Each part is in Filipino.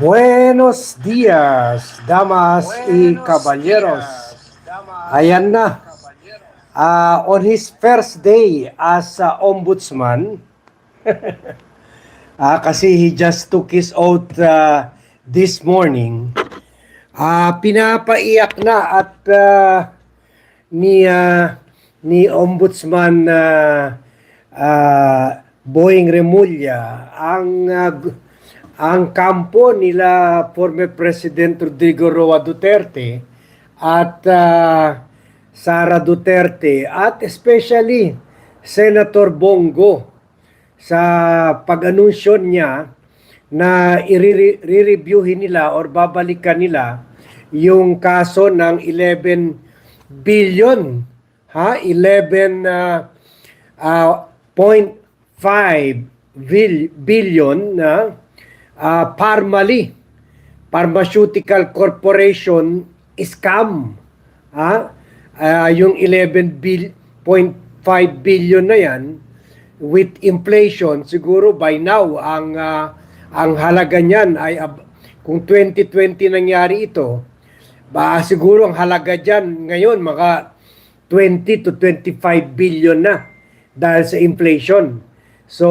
Buenos días, damas y caballeros. Ayan na. Ah, on his first day as ah, ombudsman, ah, kasi he just took his oath ah, this morning, ah, pinapaiyak na at ah, ni ah, ni ombudsman ah, ah, Boying Remulla ang gu- ang kampo nila former President Rodrigo Roa Duterte at ah, Sara Duterte at especially Senator Bongo sa pag-anunsyo niya na i-reviewin nila or babalikan nila yung kaso ng 11 billion ha? 11 ah, ah, 0.5 bil- billion na ah, Parmali Pharmaceutical Corporation scam. Ha Ah, yung 11 bil 0.5 billion na yan with inflation siguro by now ang ah, ang halaga niyan ay ab- kung 2020 nangyari ito ba siguro ang halaga diyan ngayon mga 20 to 25 billion na dahil sa inflation. So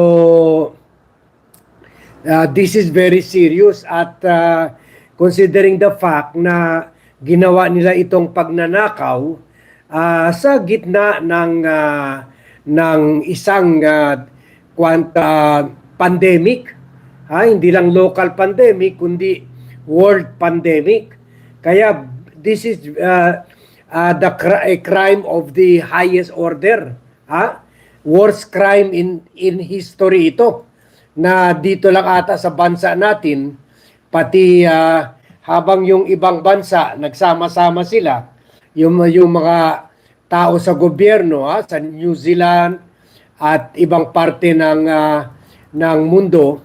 Uh, this is very serious at uh, considering the fact na ginawa nila itong pagnanakaw uh, sa gitna ng uh, ng isang uh, kwanta pandemic. Ha hindi lang local pandemic kundi world pandemic. Kaya this is uh, uh, the cr- a crime of the highest order. Ha worst crime in in history ito na dito lang ata sa bansa natin pati ah, habang yung ibang bansa nagsama-sama sila yung yung mga tao sa gobyerno ha, sa New Zealand at ibang parte ng ah, ng mundo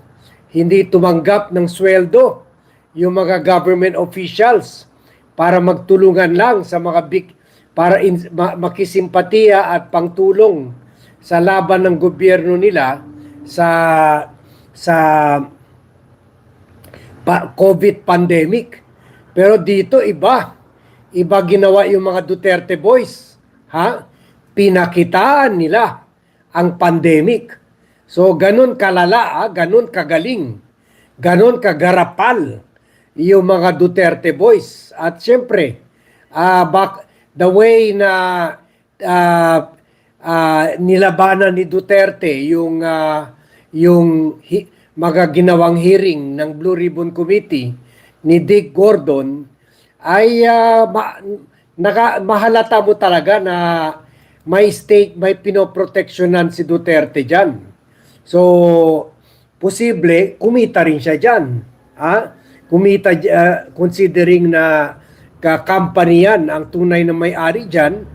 hindi tumanggap ng sweldo yung mga government officials para magtulungan lang sa mga big para in, ma, makisimpatiya at pangtulong sa laban ng gobyerno nila sa sa pa, COVID pandemic. Pero dito iba. Iba ginawa yung mga Duterte boys. Ha? Pinakitaan nila ang pandemic. So ganun kalala, ah, ganun kagaling, ganun kagarapal yung mga Duterte boys. At syempre, ah bak, the way na ah, ah, nilabanan ni Duterte yung ah, yung hi, mga ginawang hearing ng Blue Ribbon Committee ni Dick Gordon ay ah, ma, naka, mahalata mo talaga na may stake, may pinoproteksyonan si Duterte dyan. So, posible, kumita rin siya dyan. Ha? Kumita, ah, considering na ka-company yan, ang tunay na may-ari dyan,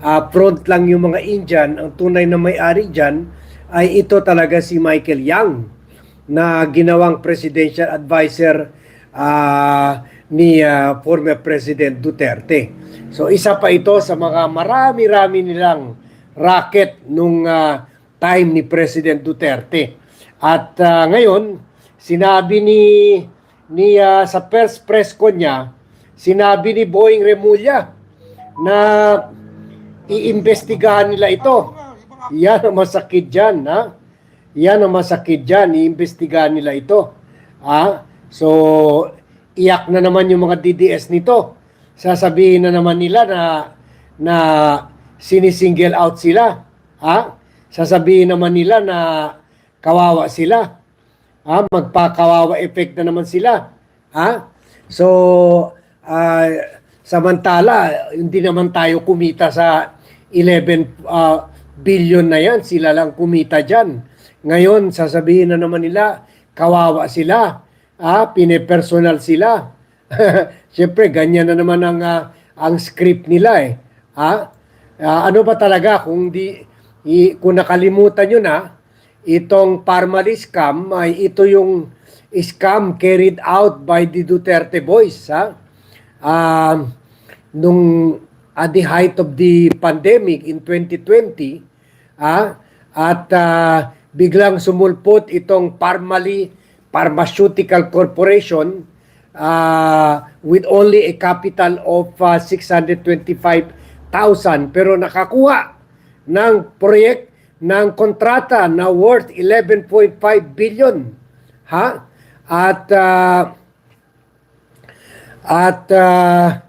ah, front lang yung mga Indian, ang tunay na may-ari dyan, ay ito talaga si Michael Yang na ginawang presidential advisor ah, ni ah, former President Duterte. So isa pa ito sa mga marami-rami nilang racket nung ah, time ni President Duterte. At ah, ngayon, sinabi ni ni ah, sa first press ko niya, sinabi ni Boying Remulla na iimbestigahan nila ito. Yan ang masakit dyan, ha? Yan ang masakit dyan, iimbestigahan nila ito. Ha? So, iyak na naman yung mga DDS nito. Sasabihin na naman nila na na sinisingle out sila. Ha? Sasabihin naman nila na kawawa sila. Ha? Magpakawawa effect na naman sila. Ha? So, ah, samantala, hindi naman tayo kumita sa 11 ah, billion na yan. Sila lang kumita dyan. Ngayon, sasabihin na naman nila, kawawa sila. Ah, pinepersonal sila. Siyempre, ganyan na naman ang, ah, ang script nila eh. Ha? Ah, ano ba talaga kung di i, kung nakalimutan nyo na itong Parmali scam ay ito yung scam carried out by the Duterte boys ha um, nung at the height of the pandemic in 2020 ah at ah, biglang sumulpot itong Parmali Pharmaceutical Corporation uh, with only a capital of uh, 625,000 pero nakakuha ng project ng kontrata na worth 11.5 billion ha? At uh, at uh,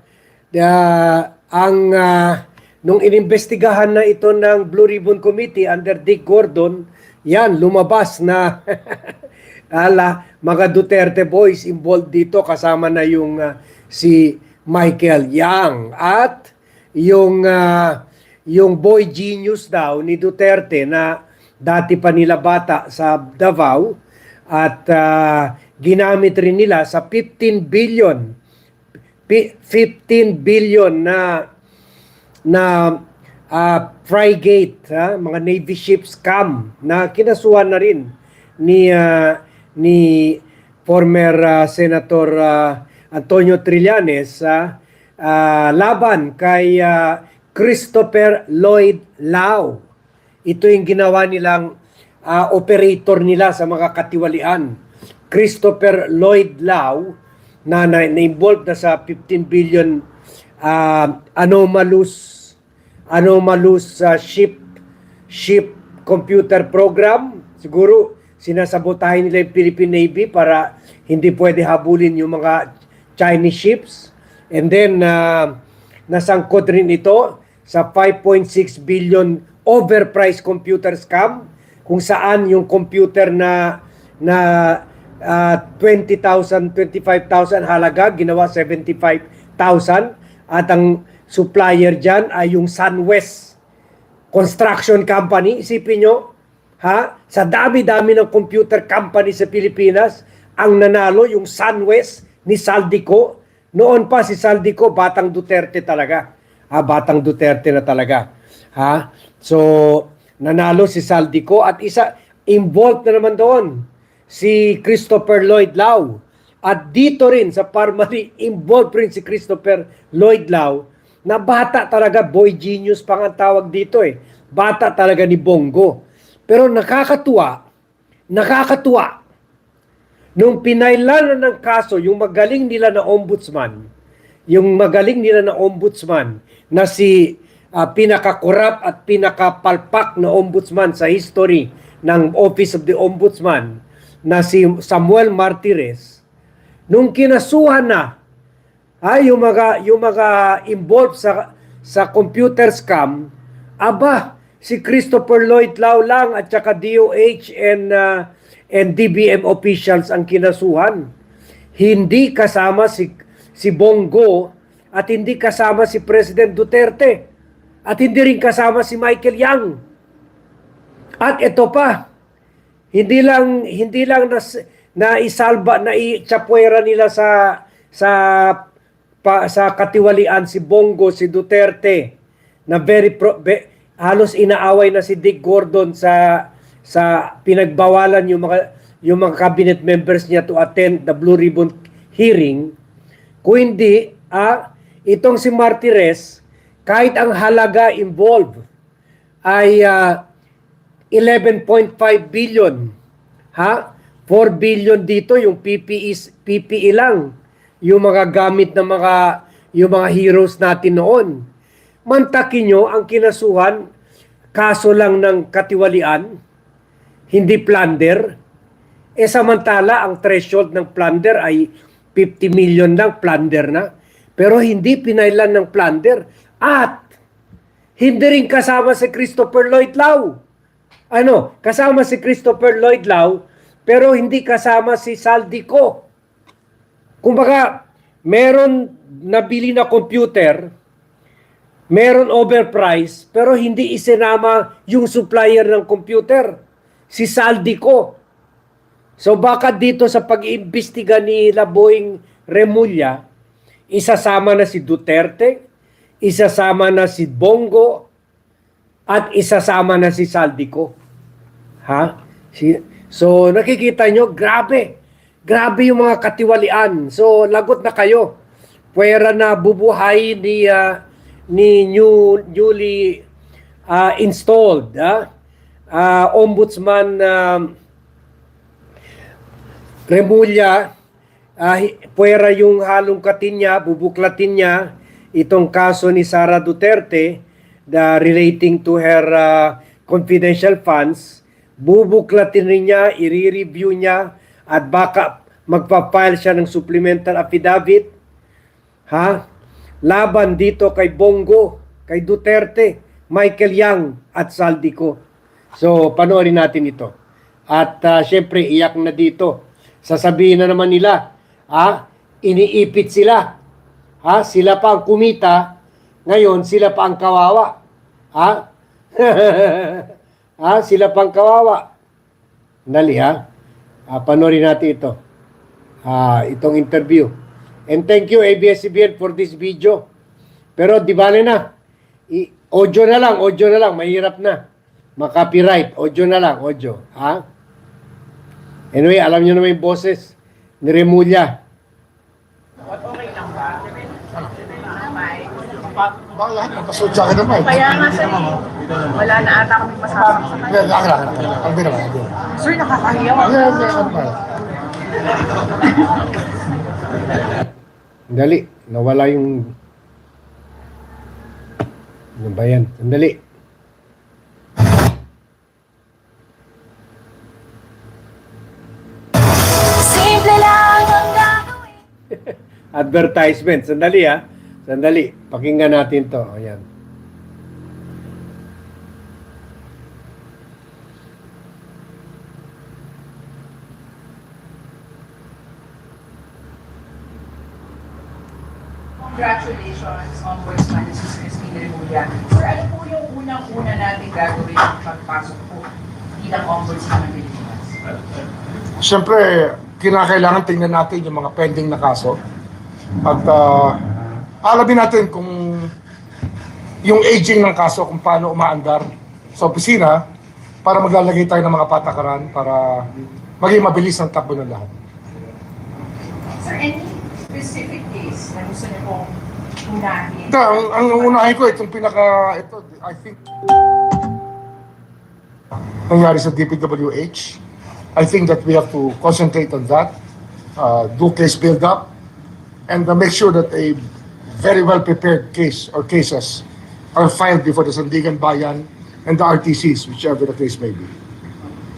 uh, ang uh, nung inimbestigahan na ito ng Blue Ribbon Committee under Dick Gordon, yan lumabas na ala mga Duterte boys involved dito kasama na yung uh, si Michael Yang. At yung uh, yung boy genius daw ni Duterte na dati pa nila bata sa Davao at uh, ginamit rin nila sa 15 billion 15 billion na na uh, frigate, ha, mga Navy ship scam na kinasuhan na rin ni ah, ni former ah, Senator ah, Antonio Trillanes sa ah, laban kay ah, Christopher Lloyd Lau. Ito yung ginawa nilang ah, operator nila sa mga katiwalian. Christopher Lloyd Lau na, na, na-involved na sa 15 billion uh, anomalous anomalous uh, ship ship computer program. Siguro sinasabotahin nila yung Philippine Navy para hindi pwede habulin yung mga Chinese ships. And then uh, nasangkot rin ito sa 5.6 billion overpriced computer scam. Kung saan yung computer na na uh, 20,000, 25,000 halaga, ginawa 75,000 at ang supplier dyan ay yung SunWest Construction Company. Isipin nyo, ha? Sa dami-dami ng computer company sa Pilipinas, ang nanalo yung SunWest ni Saldico. Noon pa si Saldico, batang Duterte talaga. Ha, batang Duterte na talaga. Ha? So, nanalo si Saldico at isa involved na naman doon si Christopher Lloyd Lau. At dito rin sa Parmali, involved rin si Christopher Lloyd Lau na bata talaga, boy genius pa nga ang tawag dito eh. Bata talaga ni Bongo. Pero nakakatuwa, nakakatuwa, nung pinailan ng kaso, yung magaling nila na ombudsman, yung magaling nila na ombudsman na si uh, pinakakurap at pinakapalpak na ombudsman sa history ng Office of the Ombudsman na si Samuel Martires, nung kinasuhan na ay yung mga yung mga involved sa sa computer scam aba si Christopher Lloyd Lau lang at saka DOH and uh, and DBM officials ang kinasuhan. Hindi kasama si si Bongo at hindi kasama si President Duterte at hindi rin kasama si Michael Yang at ito pa hindi lang hindi lang na na isalba na ichapwera nila sa sa pa, sa katiwalian si Bongo, si Duterte na very pro, be, halos inaaway na si Dick Gordon sa sa pinagbawalan yung mga yung mga cabinet members niya to attend the Blue Ribbon hearing. Kung hindi ah, itong si Martires kahit ang halaga involved ay ah, 11.5 billion ha 4 billion dito yung PPE PPE lang yung mga gamit ng mga yung mga heroes natin noon. Mantakin nyo ang kinasuhan, kaso lang ng katiwalian, hindi plunder. E samantala, ang threshold ng plunder ay 50 million lang plunder na. Pero hindi pinailan ng plunder. At hindi rin kasama si Christopher Lloyd Lau. Ano, kasama si Christopher Lloyd Lau, pero hindi kasama si Saldico. Kumbaga, meron nabili na computer, meron overprice, pero hindi isinama yung supplier ng computer, si Saldico. So baka dito sa pag-iimbestiga ni Laboing Remulla, isasama na si Duterte, isasama na si Bongo, at isasama na si Saldico. Ha? So nakikita nyo, grabe Grabe yung mga katiwalian. So, lagot na kayo. Pwera na bubuhay ni uh, ni new, newly uh, installed uh, uh, ombudsman uh, Remulla hi- puwera yung halongkatin niya, bubuklatin niya itong kaso ni Sara Duterte the relating to her ah, confidential funds, bubuklatin rin niya, i-review niya at baka magpa-file siya ng supplemental affidavit ha? Laban dito kay Bongo, kay Duterte, Michael Yang at Saldico. So, panoorin natin ito. At ah, syempre, iyak na dito. Sasabihin na naman nila, ha? Iniipit sila. Ha? Sila pa ang kumita, ngayon sila pa ang kawawa. Ha? ha? Sila pa ang kawawa. Dali ha? Ah, panoorin natin ito. Ah, itong interview. And thank you ABS-CBN for this video. Pero di ba na? I- audio na lang, audio na lang, mahirap na. Makapiright, audio na lang, audio. Ha? Anyway, alam niyo naman yung boses ni Remulla. Baka lahat napasod sa akin naman. Kaya nga sir, wala na ata kami masama sa kanya. akin, akin, akin. Albi naman, albi. Sir, nakakahiya. Sandali, nawala yung... Ano ba yan? Sandali. Advertisement. Sandali ha. Sandali. Pakinggan natin to. Ayan. Congratulations, Ombudsman, this is Christine Remulla. Sir, ano po yung unang-una natin gagawin ng pagpasok po bilang Ombudsman ng Pilipinas? Siyempre, kinakailangan tingnan natin yung mga pending na kaso. At ah, alamin natin kung yung aging ng kaso, kung paano umaandar sa opisina para maglalagay tayo ng mga patakaran para maging mabilis ang takbo ng lahat. Sir, any specific case na gusto niyo pong unahin? Ito, ang, ang unahin ko, itong pinaka, ito, I think, nangyari sa DPWH. I think that we have to concentrate on that, uh, do case build-up, and uh, make sure that a very well-prepared case or cases are filed before the Sandigan Bayan and the RTCs, whichever the case may be.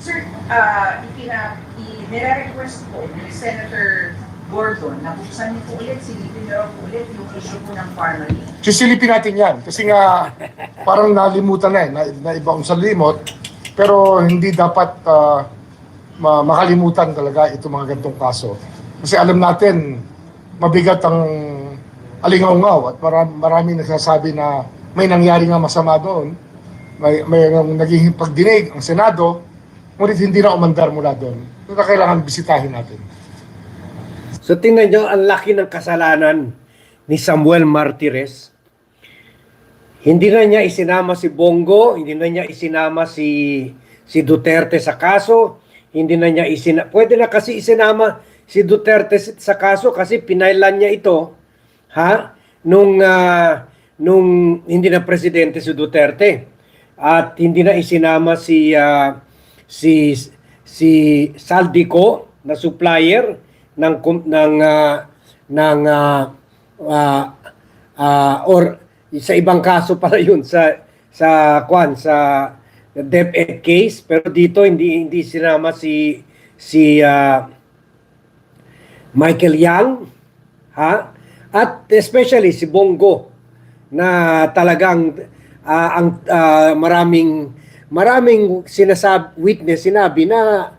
Sir, uh, ikina, i- nire-request po ni Senator Gordon na buksan niyo po ulit, silipin niyo po ulit yung issue po ng farming. Sisilipin natin yan kasi nga parang nalimutan na eh, na, na ibaong sa limot. Pero hindi dapat ma- makalimutan talaga itong mga gantong kaso. Kasi alam natin, mabigat ang alingaw-ngaw at marami, marami nagsasabi na may nangyari nga masama doon. May, may naging pagdinig ang Senado, ngunit hindi na umandar mula doon. Kaya kailangan bisitahin natin. So tingnan nyo, ang laki ng kasalanan ni Samuel Martires. Hindi na niya isinama si Bongo, hindi na niya isinama si si Duterte sa kaso, hindi na niya isina Pwede na kasi isinama si Duterte sa kaso kasi pinailan niya ito ha? Nung ah, nung hindi na presidente si Duterte at hindi na isinama si ah, si si Saldico na supplier ng ng ah, ng ah, ah, ah, or sa ibang kaso pala yun sa sa kwan sa DepEd case. Pero dito hindi hindi sinama si si ah, Michael Yang ha at especially si Bongo na talagang ah, ang ah, maraming maraming sinasab witness sinabi na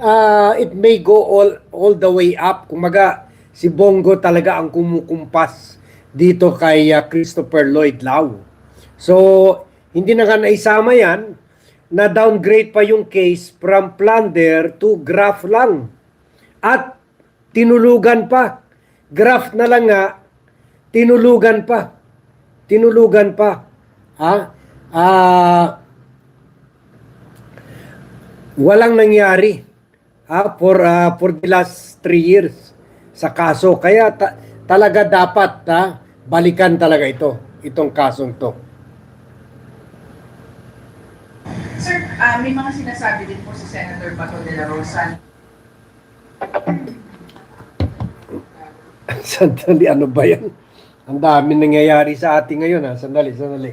ah, it may go all all the way up. Kumaga si Bongo talaga ang kumukumpas dito kay ah, Christopher Lloyd Lau. So hindi na nga naisama yan. Na downgrade pa yung case from plunder to graft lang. At tinulugan pa. Graft na lang nga, tinulugan pa. Tinulugan pa. Ha? Ah, walang nangyari ha, for, ah, for the last three years sa kaso. Kaya ta- talaga dapat ha, balikan talaga ito, itong kasong to. Sir, ah, may mga sinasabi din po si Senator Bato de la Rosa Sandali, ano ba yan? Ang dami nangyayari sa atin ngayon ha. Sandali, sandali.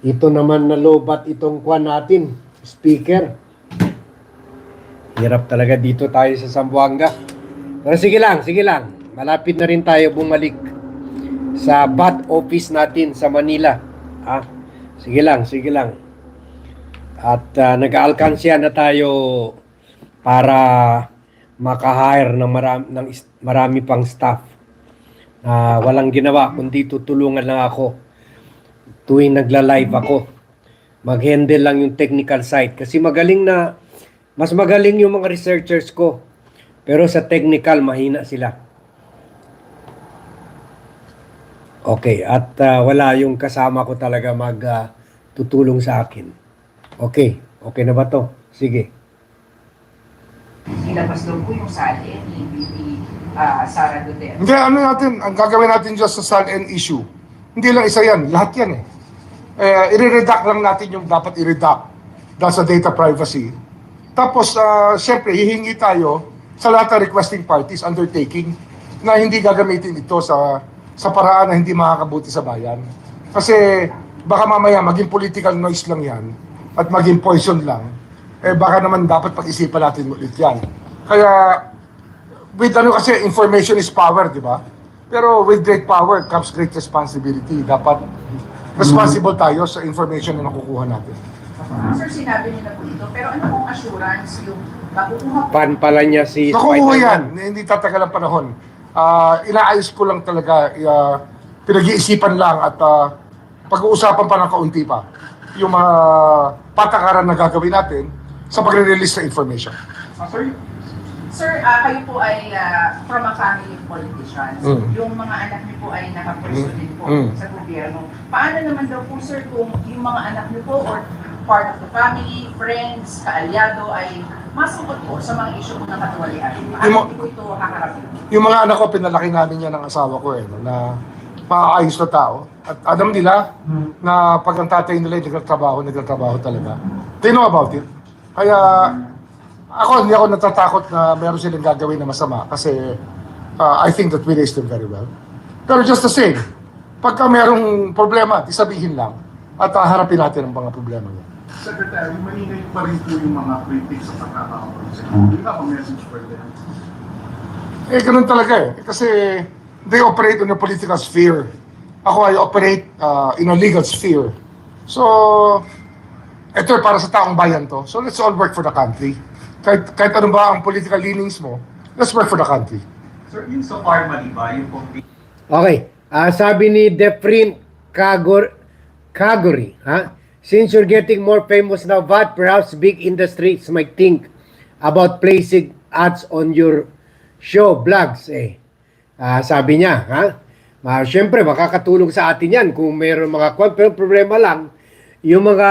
Ito naman na lobat itong kwan natin. Speaker. Hirap talaga dito tayo sa Zamboanga. Pero sige lang, sige lang. Malapit na rin tayo bumalik sa bat office natin sa Manila. Ah, sige lang, sige lang. At uh, nag-aalkansya na tayo para maka-hire ng marami, ng marami pang staff na walang ginawa kundi tutulungan lang ako tuwing nagla-live ako. Mag-handle lang yung technical side kasi magaling na mas magaling yung mga researchers ko. Pero sa technical mahina sila. Okay, at ah, wala yung kasama ko talaga mag ah, tutulong sa akin. Okay, okay na ba to? Sige. Ilabas daw po yung sali ni VP ah, Sara Duterte. Hindi, ano natin, ang gagawin natin dyan sa SALN issue, hindi lang isa yan, lahat yan eh. Eh, i-redact lang natin yung dapat i-redact dahil sa data privacy. Tapos, uh, syempre, hihingi tayo sa lahat ng requesting parties undertaking na hindi gagamitin ito sa sa paraan na hindi makakabuti sa bayan. Kasi baka mamaya maging political noise lang yan at maging poison lang. Eh baka naman dapat pag-isipan natin ulit yan. Kaya with ano kasi information is power, di ba? Pero with great power comes great responsibility. Dapat responsible tayo sa information na nakukuha natin. Sir, sinabi niyo na po ito, pero ano pong assurance yung makukuha po Pan pala niya si Nakukuha Spider-Man. yan, hindi tatagal ang panahon. Ah, inaayos ko lang talaga, ah, pinag-iisipan lang at ah, pag-uusapan pa ng kaunti pa yung mga patakaran na gagawin natin sa pagre-release ng information. Sir, ah, kayo po ay ah, from a family of politicians. Mm. Yung mga anak niyo po ay nakapwesto din po Mm. sa gobyerno. Paano naman daw po, sir, kung yung mga anak niyo po or part of the family, friends, kaalyado ay masukot po sa mga isyu po ng katuwalian? Yung Paano mo- po ito haharapin? Yung mga anak ko, pinalaki namin yan ng asawa ko eh, no, na maayos na tao. At alam nila na pag ang tatay nila ay nagtatrabaho, nagtatrabaho talaga. They know about it. Kaya ako, hindi ako natatakot na meron silang gagawin na masama kasi uh, I think that we raised them very well. Pero just the same, pagka merong problema, isabihin lang at uh, harapin natin ang mga problema niya. Secretary, maingay pa rin po yung mga critics sa pagkakaroon sa Hindi ka message for them. Eh, ganun talaga eh. Kasi they operate on a political sphere. Ako ay operate uh, in a legal sphere. So, ito para sa taong bayan to. So, let's all work for the country. Kahit, kahit ano ba ang political leanings mo, let's work for the country. Sir, pharma, di ba? Yung pong Okay. Ah, sabi ni Defrin Kagor Kagori, ha? Since you're getting more famous now, but perhaps big industries might think about placing ads on your show, vlogs, eh. Ah, sabi niya, ha? Ma, syempre, makakatulong sa atin yan kung mayroon mga kwan. Pero problema lang, yung mga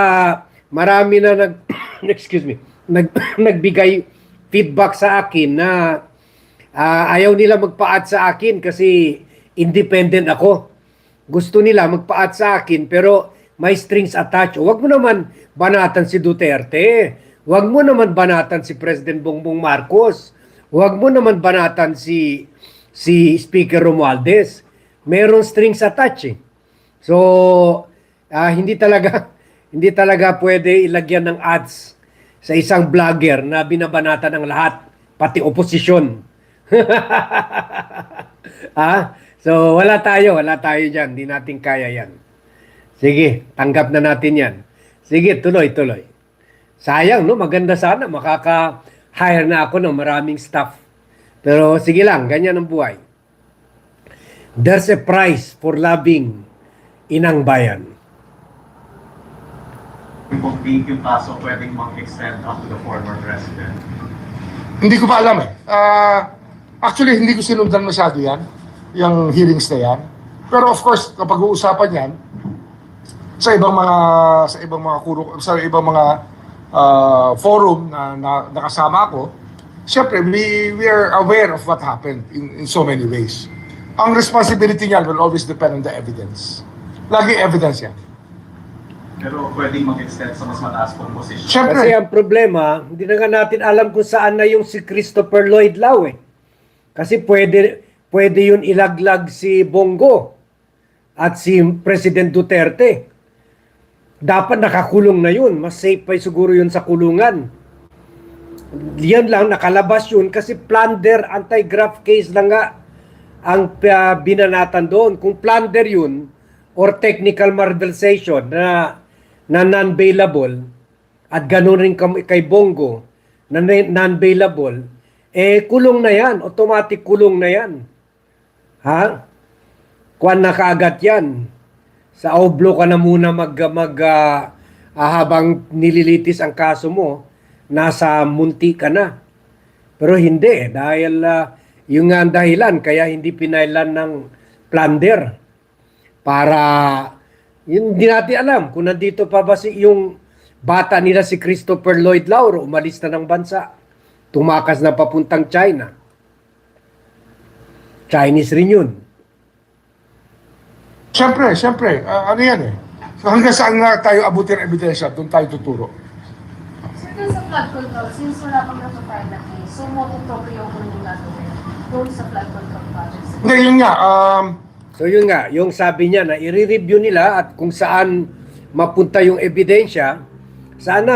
marami na nag, excuse me, nag, nagbigay feedback sa akin na Ah, ayaw nila magpa-add sa akin kasi independent ako. Gusto nila magpa-add sa akin pero may strings attached. Huwag mo naman banatan si Duterte. Huwag mo naman banatan si President Bongbong Marcos. Huwag mo naman banatan si si Speaker Romualdez. Meron strings attached eh. So, ah, hindi talaga hindi talaga pwede ilagyan ng ads sa isang vlogger na binabanatan ng lahat, pati oposisyon. ha? So, wala tayo, wala tayo dyan. Hindi natin kaya yan. Sige, tanggap na natin yan. Sige, tuloy, tuloy. Sayang, no? Maganda sana. Makaka-hire na ako ng maraming staff. Pero sige lang, ganyan ang buhay. There's a price for loving inang bayan. Pink yung kaso pwedeng mag-extend up to the former president. Hindi ko pa alam eh. Ah, actually, hindi ko sinundan masyado yan, yung hearings na yan. Pero of course, kapag uusapan yan, sa ibang mga sa ibang mga kuro, sa ibang mga ah, forum na, na nakasama ako, syempre we we are aware of what happened in, in so many ways. Ang responsibility niyan will always depend on the evidence. Lagi evidence yan. Pero pwedeng mag-extend sa mas mataas pong posisyon. Syempre, Kasi ang problema, hindi na nga natin alam kung saan na yung si Christopher Lloyd Lau eh. Kasi pwede, pwede yun ilaglag si Bongo at si President Duterte. Dapat nakakulong na yun. Mas safe pa siguro yun sa kulungan. Yan lang, nakalabas yun kasi plunder, anti-graft case lang nga ang uh, binanatan doon. Kung plunder yun or technical malversation na, na non-bailable at gano'n rin kay Bongo na non-bailable, eh kulong na yan. Automatic kulong na yan. Ha? Kuan na kaagad yan. Sa oblo ka na muna mag, mag ah, ah, habang nililitis ang kaso mo, nasa munti ka na. Pero hindi, dahil ah, yung nga dahilan, kaya hindi pinailan ng plunder. Para, yun, hindi natin alam kung nandito pa ba si, yung bata nila si Christopher Lloyd Lauro, umalis na ng bansa. Tumakas na papuntang China. Chinese rin yun. Siyempre, siyempre, ah, ano yan eh. So hanggang saan nga tayo abutin ang ebidensya, doon tayo tuturo. Sir, sa flood control, since wala pang napapile na case, so mototopyo ko yung gagawin doon sa flood control project. Hindi, yun nga, um, So yun nga, yung sabi niya na i-review nila at kung saan mapunta yung ebidensya, sana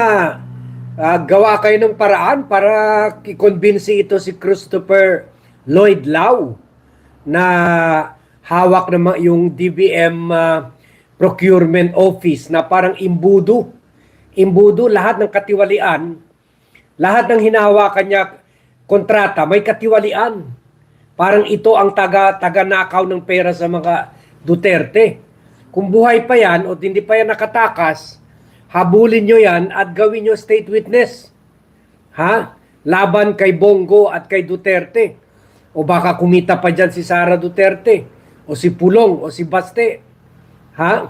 ah, gawa kayo ng paraan para i-convince ito si Christopher Lloyd Lau na hawak naman yung DBM ah, procurement office na parang imbudo. Imbudo lahat ng katiwalian, lahat ng hinahawakan niya kontrata may katiwalian. Parang ito ang taga taga nakaw ng pera sa mga Duterte. Kung buhay pa yan o hindi pa yan nakatakas, habulin nyo yan at gawin nyo state witness. Ha? Laban kay Bongo at kay Duterte. O baka kumita pa dyan si Sara Duterte. O si Pulong o si Baste. Ha?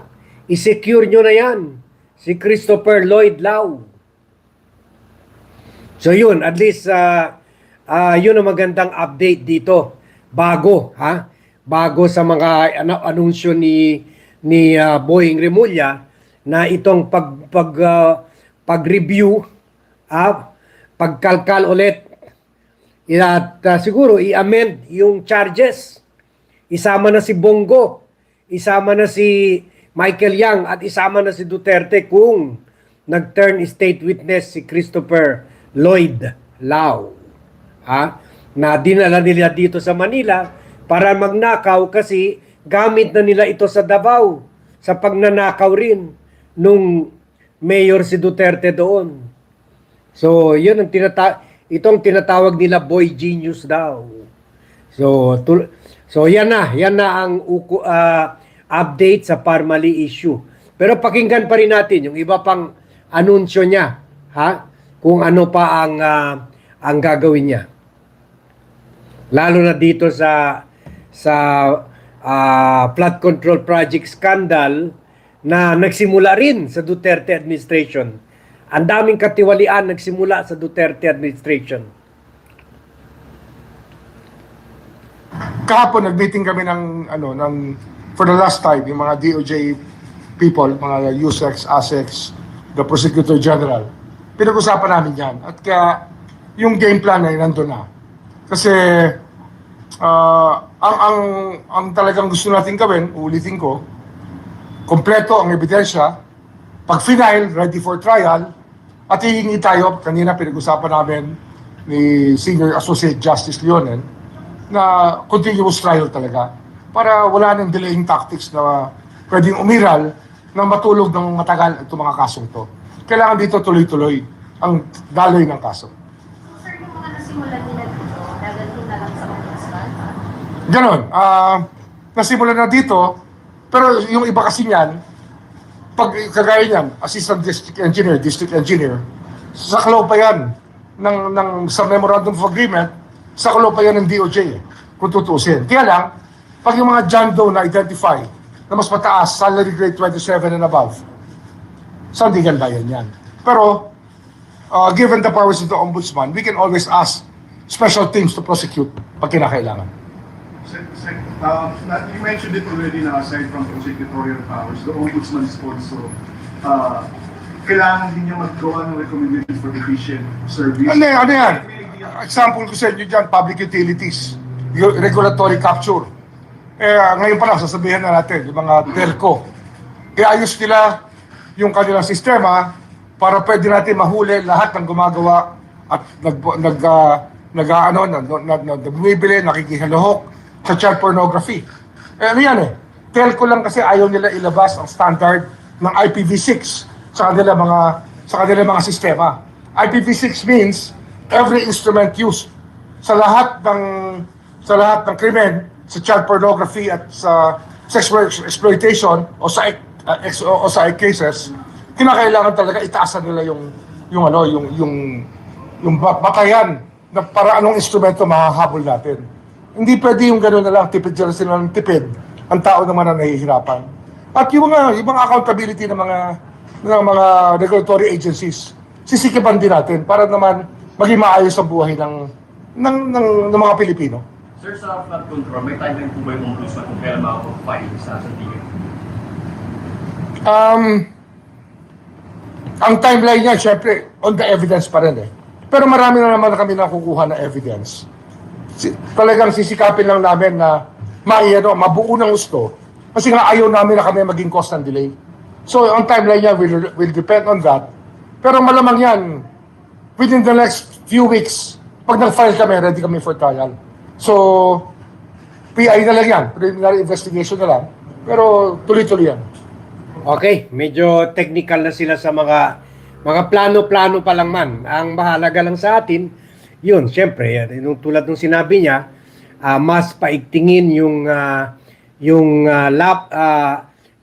I-secure nyo na yan. Si Christopher Lloyd Lau. So yun, at least uh, uh, yun ang magandang update dito. Bago, ha? Bago sa mga ano, anunsyo ni ni uh, Boeing Remulla na itong pag pag uh, pag-review ah, pagkalkal ulit at uh, siguro i-amend yung charges. Isama na si Bongo, isama na si Michael Yang at isama na si Duterte kung nag-turn state witness si Christopher Lloyd Lau. Ha? Na dinala nila dito sa Manila para magnakaw kasi gamit na nila ito sa Davao sa pagnanakaw rin nung mayor si Duterte doon. So, yun ang tinata itong tinatawag nila boy genius daw. So, tul- so yan na, yan na ang uku- ah, update sa Parmali issue. Pero pakinggan pa rin natin yung iba pang anunsyo niya, ha? Kung ano pa ang ah, ang gagawin niya. Lalo na dito sa sa ah, flood control project scandal na nagsimula rin sa Duterte administration. Ang daming katiwalian nagsimula sa Duterte administration. kahapon nag-meeting kami ng ano ng for the last time yung mga DOJ people, mga USEX, ASEX, the Prosecutor General. Pinag-usapan namin 'yan. At kaya yung game plan ay nandun na. Kasi ah, ang ang ang talagang gusto natin gawin, ulitin ko, kompleto ang ebidensya, pag final, ready for trial, at hihingi tayo, kanina pinag-usapan namin ni Senior Associate Justice Leonen, na continuous trial talaga para wala nang delaying tactics na pwedeng umiral na matulog ng matagal itong mga kasong to. Kailangan dito tuloy-tuloy ang daloy ng kaso. Sir, yung mga nasimulan nila dito, nagantin na lang sa ombudsman. Ganon. ah nasimulan na dito, pero yung iba kasi niyan, pag kagaya niyan, assistant district engineer, district engineer, saklaw pa yan ng, ng, sa memorandum of agreement, saklaw pa yan ng DOJ eh, kung tutusin. Kaya lang, pag yung mga John Doe na identify na mas mataas, salary grade 27 and above, sandigan bayan yan. Pero, uh, given the powers of the ombudsman, we can always ask special teams to prosecute pag kinakailangan. Uh, you mentioned it already na aside from prosecutorial powers, the ombudsman is also, uh, kailangan din niya maggawa ng recommendations for efficient service. Ano yan? Ano yan? Example ko sa inyo dyan, public utilities. regulatory capture. Eh, ngayon pa lang, sasabihin na natin, yung mga telco, iayos nila yung kanilang sistema para pwede natin mahuli lahat ng gumagawa at nag, nag, uh, nag, ano, nag, nag, nag, bumibili, nakikihalohok sa child pornography. Eh, ano yan eh? Telco lang kasi ayaw nila ilabas ang standard ng IPv6 sa kanila mga sa kanila mga sistema. IPv6 means every instrument used sa lahat ng sa lahat ng krimen, sa child pornography at sa sexual ex- exploitation o sa uh, o, o sa cases, kinakailangan talaga itaasan nila yung yung ano, yung yung yung ba- batayan na para anong instrumento mahahabol natin. Hindi pwede yung gano'n na lang, tipid sila sila ng tipid. Ang tao naman ang nahihirapan. At yung mga, yung mga accountability ng mga ng mga regulatory agencies, sisikipan din natin para naman maging maayos ang buhay ng ng, ng, ng mga Pilipino. Sir, sa flood control, may timeline po ba yung ombudsman kung kailan makapag-file sa sa tingin? Um, ang timeline niya, syempre, on the evidence pa rin eh. Pero marami na naman kami nakukuha na evidence. Si, talagang sisikapin lang namin na maiyano, mabuo ng gusto. Kasi nga ayaw namin na kami maging cost ng delay. So, ang timeline niya will, will depend on that. Pero malamang yan, within the next few weeks, pag nag-file kami, ready kami for trial. So, PI na lang yan, preliminary investigation na lang. Pero tuloy-tuloy yan. Okay, medyo technical na sila sa mga mga plano-plano pa lang man. Ang mahalaga lang sa atin, yun, syempre, yung tulad ng sinabi niya, ah, mas paigtingin yung ah, yung ah, lap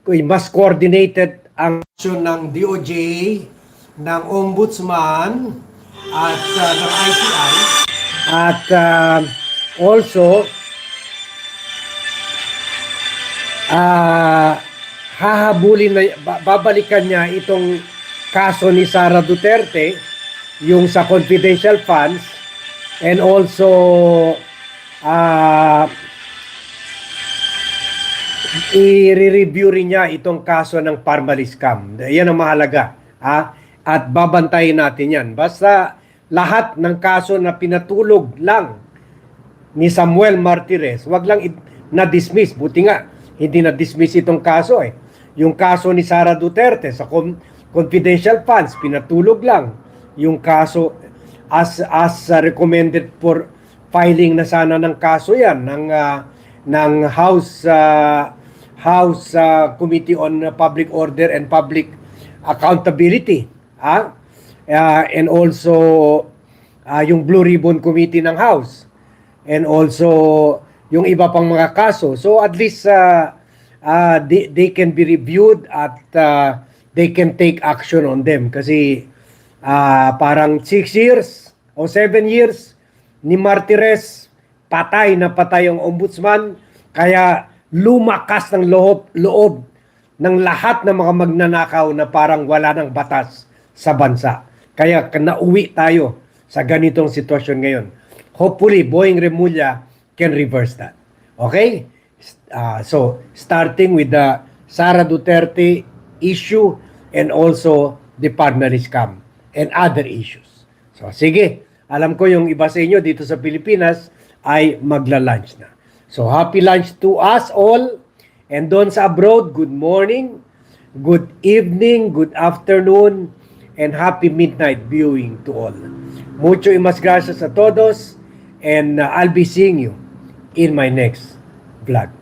kuy- mas coordinated ang action ng DOJ, ng Ombudsman at ah, ng ICI at ah, also ah hahabulin na ba- babalikan niya itong kaso ni Sara Duterte yung sa confidential funds and also ah i-review rin niya itong kaso ng Parmalee scam. Yan ang mahalaga. Ha? At babantayin natin yan. Basta lahat ng kaso na pinatulog lang ni Samuel Martires, wag lang na-dismiss. Buti nga, hindi na-dismiss itong kaso eh. Yung kaso ni Sara Duterte sa confidential funds, pinatulog lang. Yung kaso as as uh, recommended for filing na sana ng kaso yan ng uh, ng House uh, House uh, Committee on Public Order and Public Accountability ah Uh, and also uh, yung Blue Ribbon Committee ng House and also yung iba pang mga kaso. So at least uh, uh, they, they can be reviewed at uh, they can take action on them kasi uh, parang 6 years o 7 years ni Martires patay na patay ang ombudsman kaya lumakas ng loob, loob ng lahat ng mga magnanakaw na parang wala ng batas sa bansa. Kaya nauwi tayo sa ganitong sitwasyon ngayon. Hopefully, Boeing Remulla can reverse that. Okay? Uh, so, starting with the Sara Duterte issue and also the Parmalee scam and other issues. So, sige. Alam ko yung iba sa inyo dito sa Pilipinas ay magla-lunch na. So, happy lunch to us all. And doon sa abroad, good morning, good evening, good afternoon, and happy midnight viewing to all. Mucho y mas gracias a todos, and uh, I'll be seeing you in my next vlog.